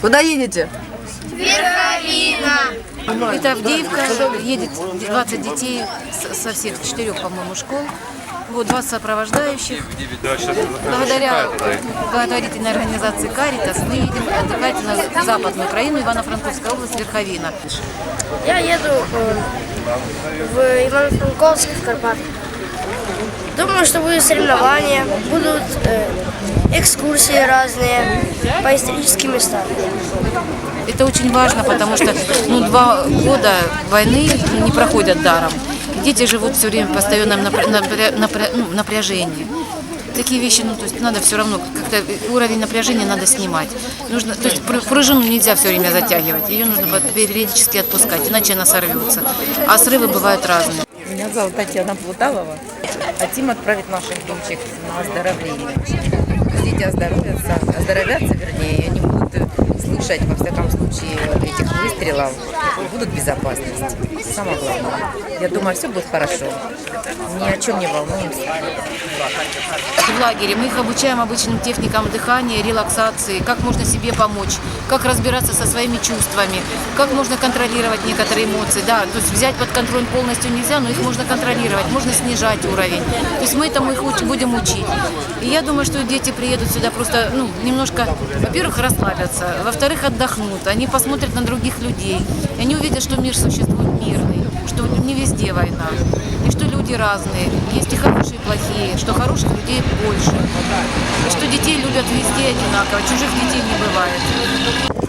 Куда едете? Это Авдеевка, едет 20 детей со всех четырех, по-моему, школ. Вот два сопровождающих. Благодаря благотворительной организации «Каритас» мы едем отдыхать на Западную Украину, Ивано-Франковская область, Верховина. Я еду э, в Ивано-Франковск, в Карпаты. Думаю, что будут соревнования, будут экскурсии разные по историческим местам. Это очень важно, потому что ну, два года войны не проходят даром. Дети живут все время в постоянном напря- напря- напря- ну, напряжении. Такие вещи, ну, то есть надо все равно, как-то уровень напряжения надо снимать. Нужно, то есть пру- пружину нельзя все время затягивать, ее нужно периодически отпускать, иначе она сорвется. А срывы бывают разные. Меня зовут Татьяна Плуталова. Хотим отправить наших дочек на оздоровление. Дети оздоровятся, оздоровятся, вернее, и они будут э, слышать, во всяком случае, этих выстрелов, будут в безопасности. Самое главное. Я думаю, все будет хорошо. Ни о чем не волнуемся. в лагере. Мы их обучаем обычным техникам дыхания, релаксации, как можно себе помочь, как разбираться со своими чувствами, как можно контролировать некоторые эмоции. Да, то есть взять под контроль полностью нельзя, но их можно контролировать, можно снижать уровень. То есть мы этому их будем учить. И я думаю, что дети приедут сюда просто, ну, немножко, во-первых, расслабятся, во-вторых, отдохнут, они посмотрят на других людей, они увидят, что мир существует мирный, что не везде война, люди разные, есть и хорошие, и плохие, что хороших людей больше, и что детей любят везде одинаково, чужих детей не бывает.